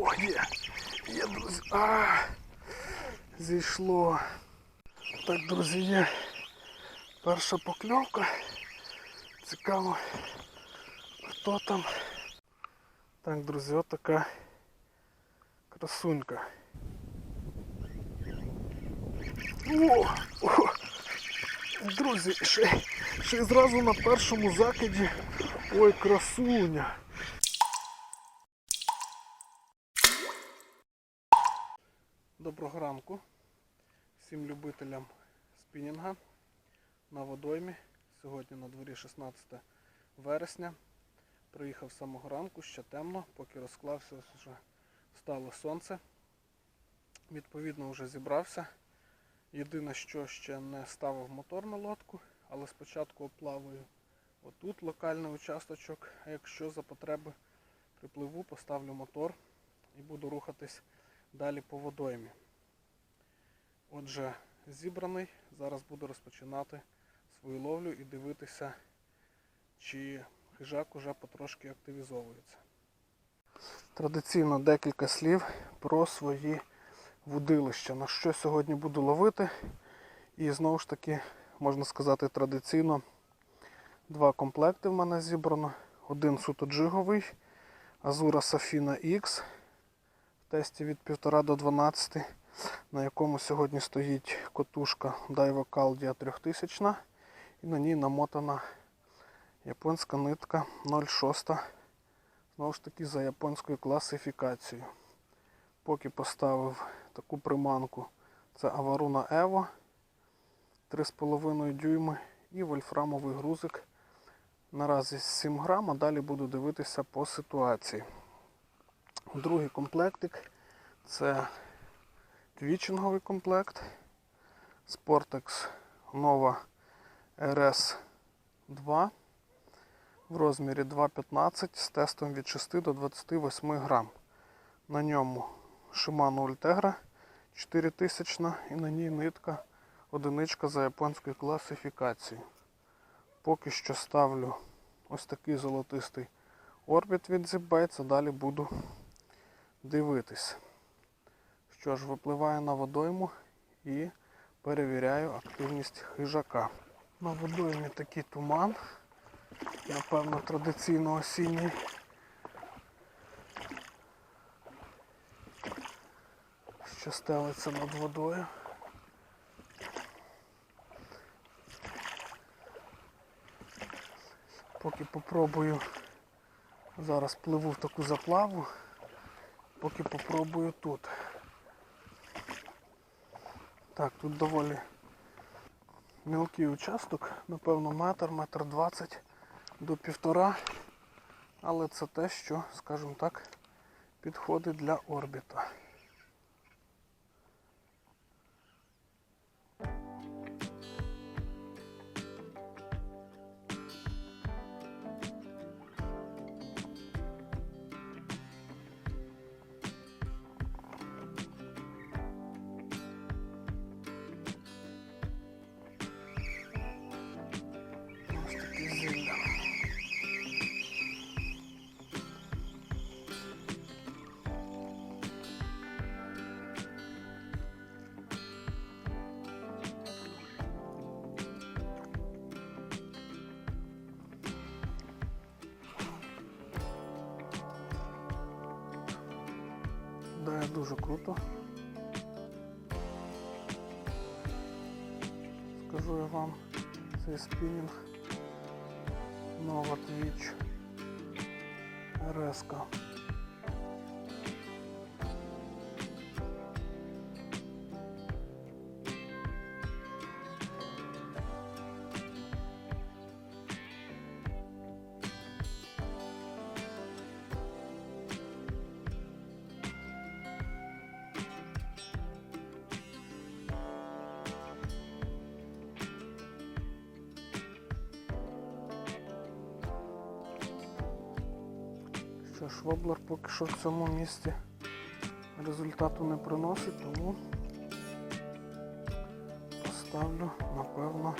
О, є! Є, друзі. А, зійшло. Так, друзі, є перша покльовка. Цікаво, хто там. Так, друзі, отака красунька. О, о, друзі, ще, ще зразу на першому закиді. Ой, красуня. Доброго ранку всім любителям спінінга на водоймі. Сьогодні на дворі 16 вересня. Приїхав з самого ранку, ще темно, поки розклався, ось вже стало сонце. Відповідно, вже зібрався. Єдине, що ще не ставив мотор на лодку, але спочатку оплаваю отут локальний участочок, а якщо за потреби припливу, поставлю мотор і буду рухатись далі по водоймі. Отже, зібраний. Зараз буду розпочинати свою ловлю і дивитися, чи хижак уже потрошки активізовується. Традиційно декілька слів про свої вудилища. На що сьогодні буду ловити. І знову ж таки, можна сказати, традиційно два комплекти в мене зібрано. Один суто джиговий Azura Safina X тесті від 1,5 до 12, на якому сьогодні стоїть котушка Daiwa Caldia 3000 і на ній намотана японська нитка 0,6. Знову ж таки за японською класифікацією. Поки поставив таку приманку, це Avaruna Evo 3,5 дюйми і вольфрамовий грузик. Наразі 7 грам, а далі буду дивитися по ситуації. Другий комплектик це твічинговий комплект Sportex Nova RS 2 в розмірі 2,15 з тестом від 6 до 28 грам. На ньому Shimano Ultegra 4000 і на ній нитка одиничка за японською класифікацією. Поки що ставлю ось такий золотистий орбіт від ZipBites, а далі буду дивитись. Що ж, випливаю на водойму і перевіряю активність хижака. На водоймі такий туман, напевно, традиційно осінній. Що стелиться над водою. Поки попробую, зараз пливу в таку заплаву, поки попробую тут. Так, тут доволі мілкий участок, напевно метр, метр двадцять до півтора. Але це те, що, скажімо так, підходить для орбіта. Дуже круто. Скажу я вам, цей спінінг Нова Twitch РСК. Що ж, поки що в цьому місці результату не приносить, тому поставлю, напевно,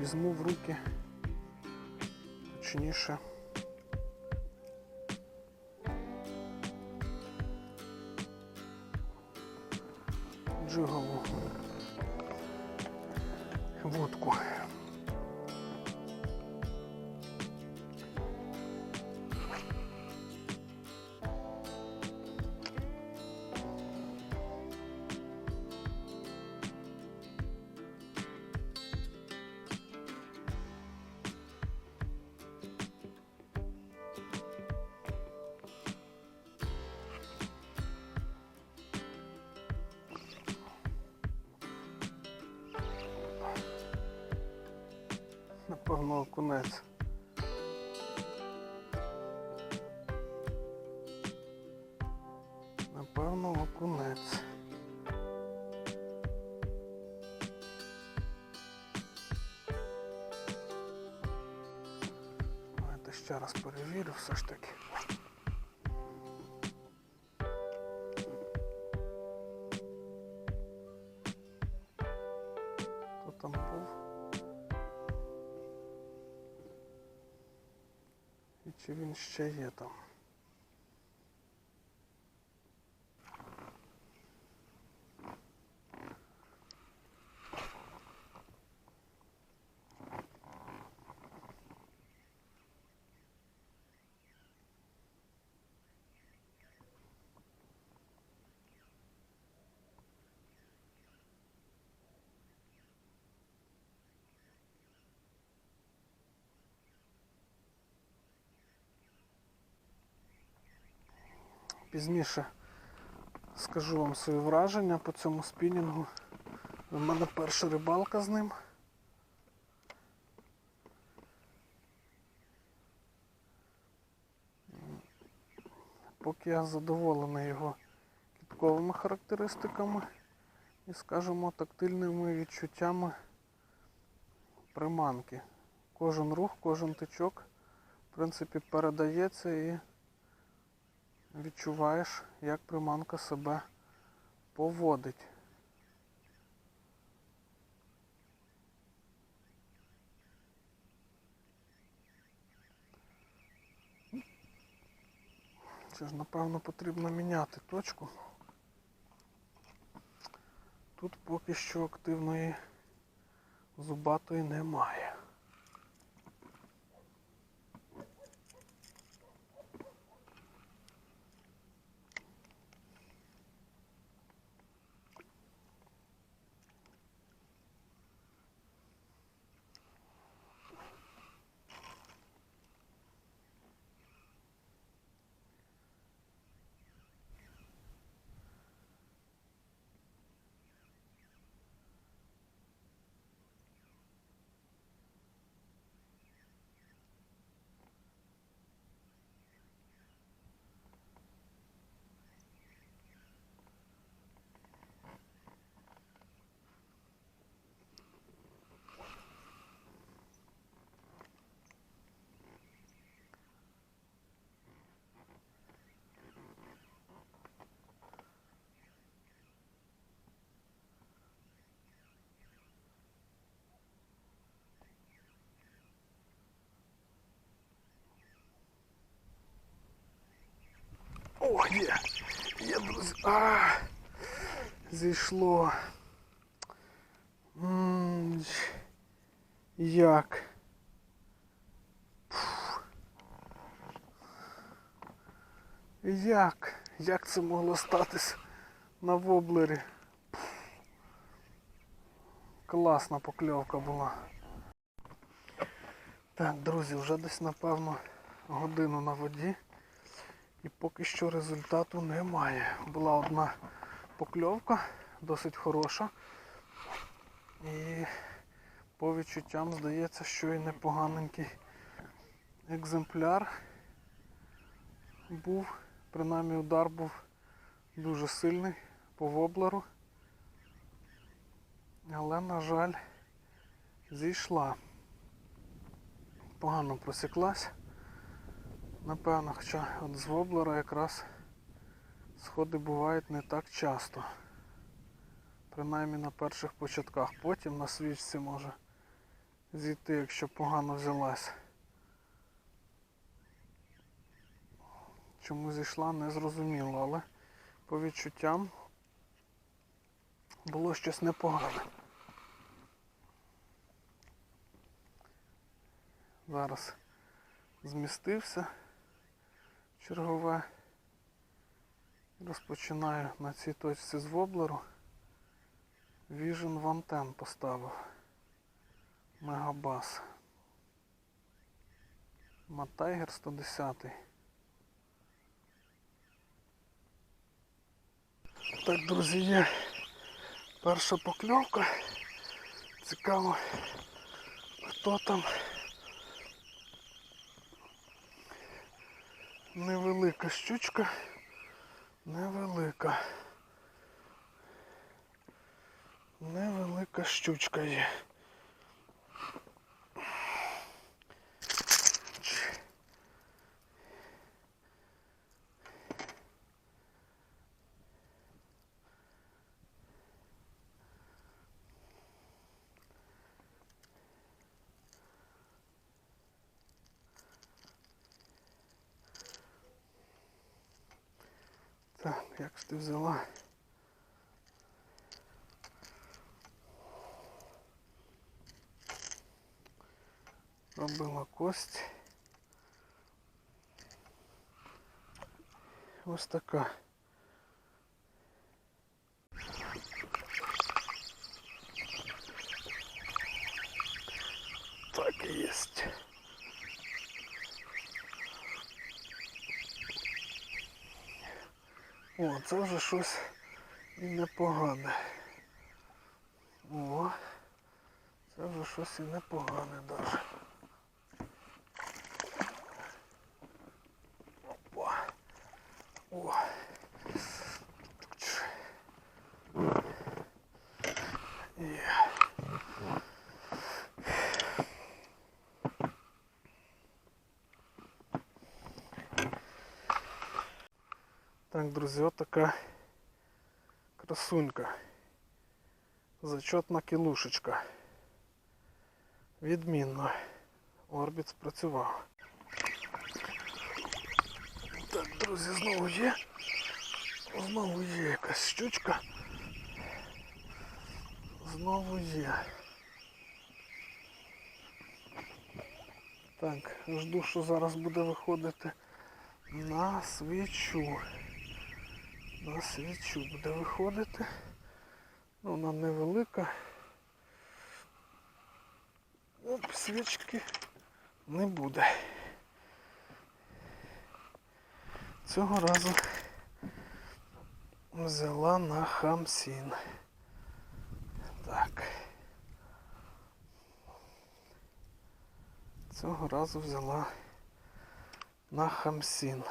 візьму в руки, точніше, Напевно, окунець. Чи він ще є там? Пізніше скажу вам свої враження по цьому спінінгу. У мене перша рибалка з ним. Поки я задоволений його кітковими характеристиками і, скажімо, тактильними відчуттями приманки. Кожен рух, кожен тичок, в принципі, передається і відчуваєш, як приманка себе поводить. Це ж, напевно, потрібно міняти точку. Тут поки що активної зубатої немає. Є! Є, друзі. А, зійшло. М, Як? Як? Як це могло статись на воблері? Класна покльовка була. Так, друзі, вже десь напевно годину на воді. І поки що результату немає. Була одна покльовка, досить хороша. І по відчуттям здається, що і непоганенький екземпляр був. Принаймні удар був дуже сильний по воблеру. Але, на жаль, зійшла. Погано просіклась. Напевно, хоча от з воблера якраз сходи бувають не так часто. Принаймні на перших початках. Потім на свічці може зійти, якщо погано взялась. Чому зійшла, не зрозуміло, але по відчуттям було щось непогане. Зараз змістився чергове. Розпочинаю на цій точці з воблеру. Vision Ten поставив. Мегабас. Матайгер 110. Так, друзі, є перша покльовка. Цікаво, хто там. Невелика щучка. Невелика. Невелика щучка є. Ж ти взяла? Робила кость. Ось така. О, це вже щось і непогане. О, це вже щось і непогане даже. Опа. О. Тч. Є. Так, друзі, от така красунька. Зачетна кілушечка. Відмінно. Орбіт спрацював. Так, друзі, знову є. Знову є якась щучка. Знову є. Так, жду, що зараз буде виходити на свічу. На свічу буде виходити. Ну, вона невелика. Оп, свічки не буде. Цього разу взяла на хамсін. Так. Цього разу взяла на хамсін.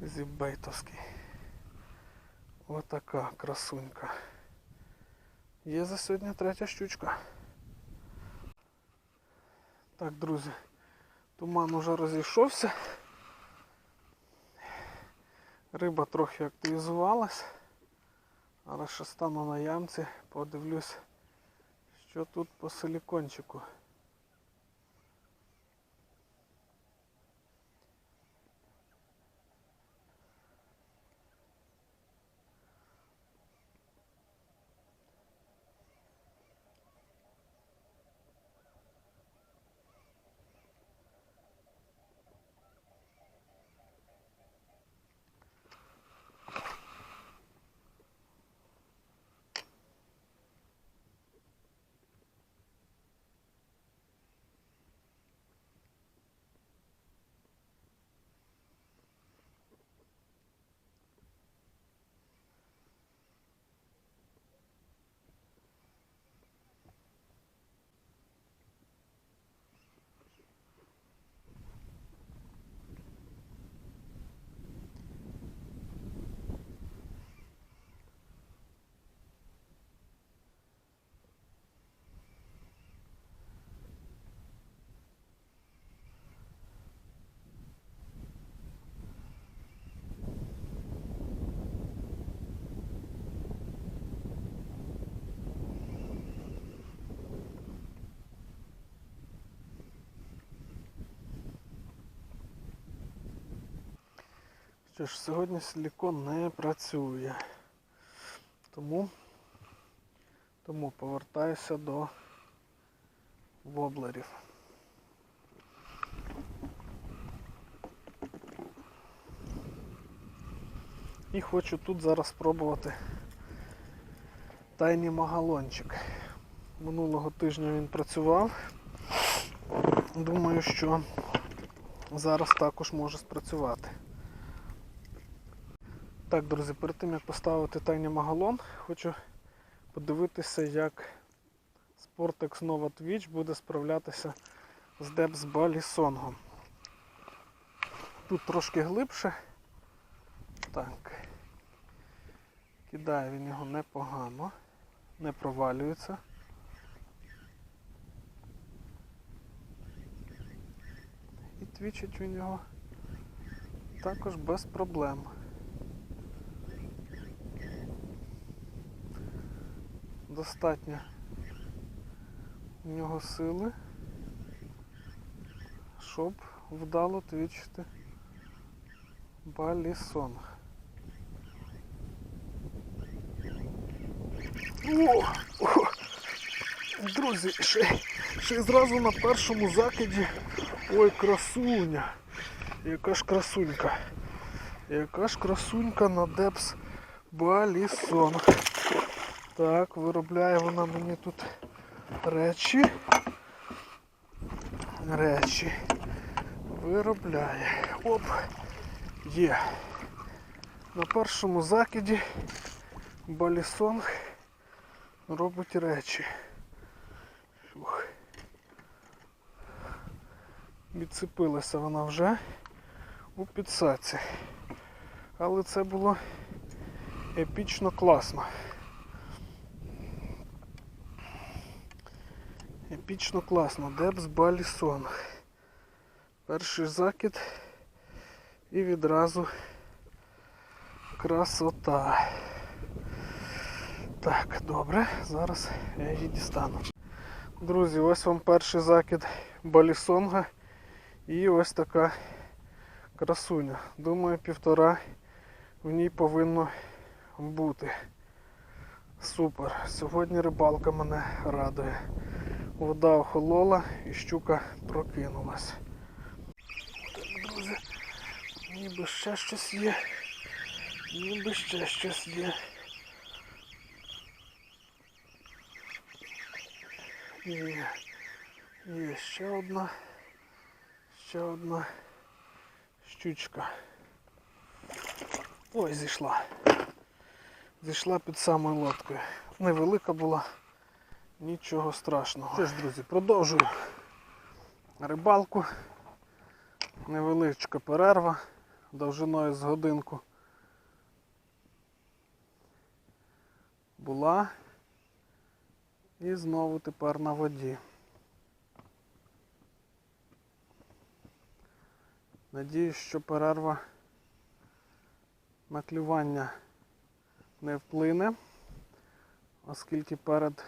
Зібейтовський. Отака красунька. Є за сьогодні третя щучка. Так, друзі, туман уже розійшовся. Риба трохи активізувалась. Але ще стану на ямці, подивлюсь, що тут по силікончику. Що ж, сьогодні силікон не працює. Тому Тому повертаюся до воблерів. І хочу тут зараз спробувати тайний магалончик. Минулого тижня він працював. Думаю, що зараз також може спрацювати. Так, друзі, перед тим як поставити тайний магалон, хочу подивитися, як Sportex Nova Twitch буде справлятися з Depths Balisongом. Тут трошки глибше. Так. Кидає він його непогано, не провалюється. І твічить він його також без проблем. Достатньо у нього сили, щоб вдало твічити балісонг. О, о, друзі, ще, ще зразу на першому закиді. Ой, красуня. Яка ж красунька. Яка ж красунька на Депс Балісонг. Так, виробляє вона мені тут речі. Речі. Виробляє. Оп. Є. На першому закиді Балісонг робить речі. Фух. Відцепилася вона вже у підсаці. Але це було епічно класно. Епічно класно. Депс Балісон. Перший закид і відразу красота. Так, добре, зараз я її дістану. Друзі, ось вам перший закид балісонга і ось така красуня. Думаю, півтора в ній повинно бути. Супер. Сьогодні рибалка мене радує. Вода охолола і щука прокинулась. Так, друзі, ніби ще щось є. Ніби ще щось є. Є, є ще одна, ще одна щучка. Ой, зійшла. Зійшла під самою лодкою. Невелика була, нічого страшного. Що ж, друзі, продовжую рибалку. Невеличка перерва довжиною з годинку. Була. І знову тепер на воді. Надіюсь, що перерва на клювання не вплине, оскільки перед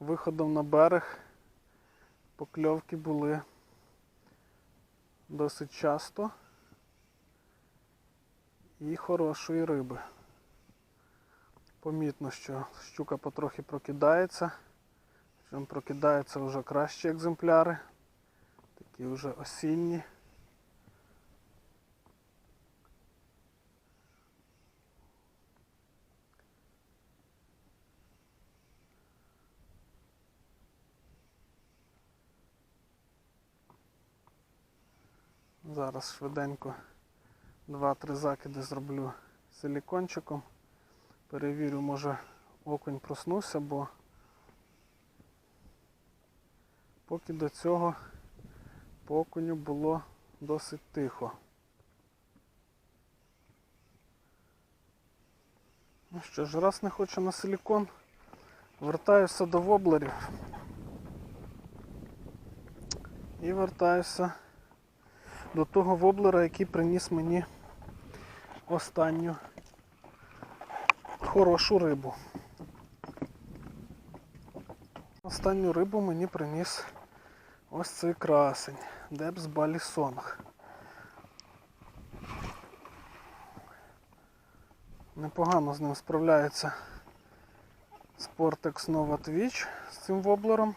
виходом на берег покльовки були досить часто і хорошої риби. Помітно, що щука потрохи прокидається. Чим прокидаються вже кращі екземпляри, такі вже осінні. Зараз швиденько 2-3 закиди зроблю силікончиком. Перевірю, може окунь проснувся, бо поки до цього по окуню було досить тихо. Ну що ж, раз не хочу на силікон, вертаюся до воблерів і вертаюся до того воблера, який приніс мені останню хорошу рибу. Останню рибу мені приніс ось цей красень, Депс Балісонг. Непогано з ним справляється Sportex Nova Twitch з цим воблером.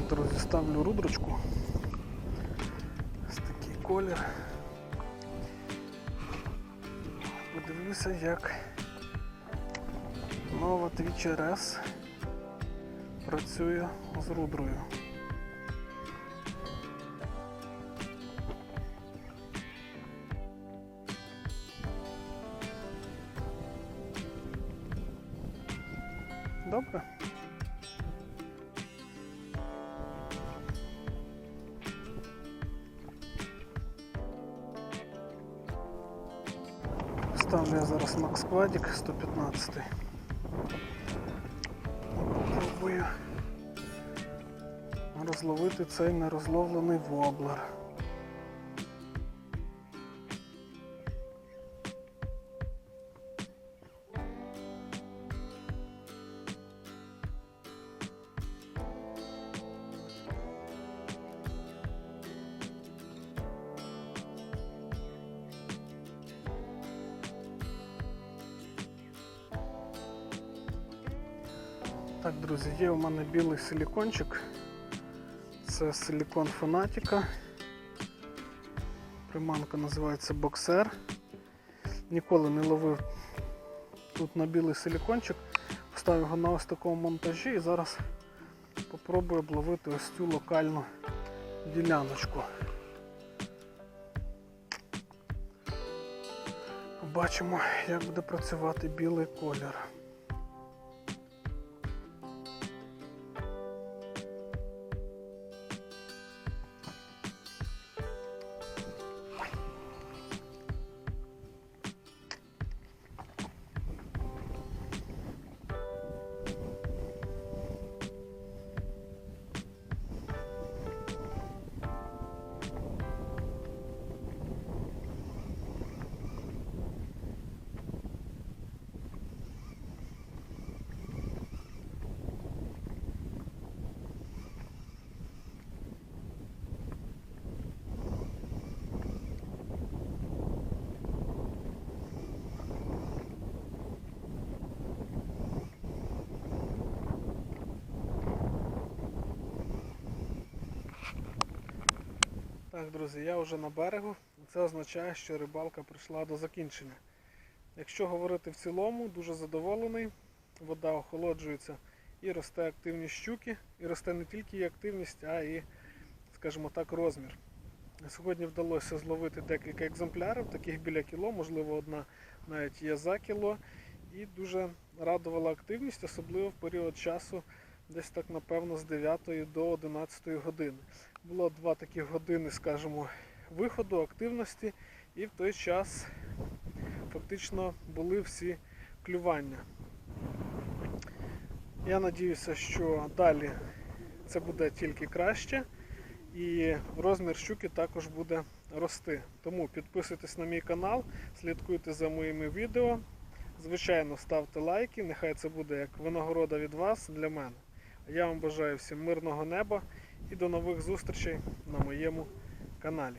Так, друзі, рудрочку. Ось такий колір. Подивлюся, як нова Twitch RS працює з рудрою. Ставлю я зараз Максквадик Quadic 115. Попробую розловити цей нерозловлений воблер. Білий силікончик. Це силікон Фанатіка. Приманка називається боксер. Ніколи не ловив тут на білий силікончик. Поставив його на ось такому монтажі і зараз попробую обловити ось цю локальну діляночку. Побачимо, як буде працювати білий колір. Так, друзі, я вже на берегу. Це означає, що рибалка прийшла до закінчення. Якщо говорити в цілому, дуже задоволений. Вода охолоджується і росте активність щуки, і росте не тільки її активність, а і, скажімо так, розмір. Сьогодні вдалося зловити декілька екземплярів, таких біля кіло, можливо, одна навіть є за кіло. І дуже радувала активність, особливо в період часу, десь так, напевно, з 9 до 11 години. Було два такі години, скажімо, виходу, активності, і в той час фактично були всі клювання. Я надіюся, що далі це буде тільки краще і розмір щуки також буде рости. Тому підписуйтесь на мій канал, слідкуйте за моїми відео. Звичайно, ставте лайки, нехай це буде як винагорода від вас для мене. Я вам бажаю всім мирного неба і до нових зустрічей на моєму каналі.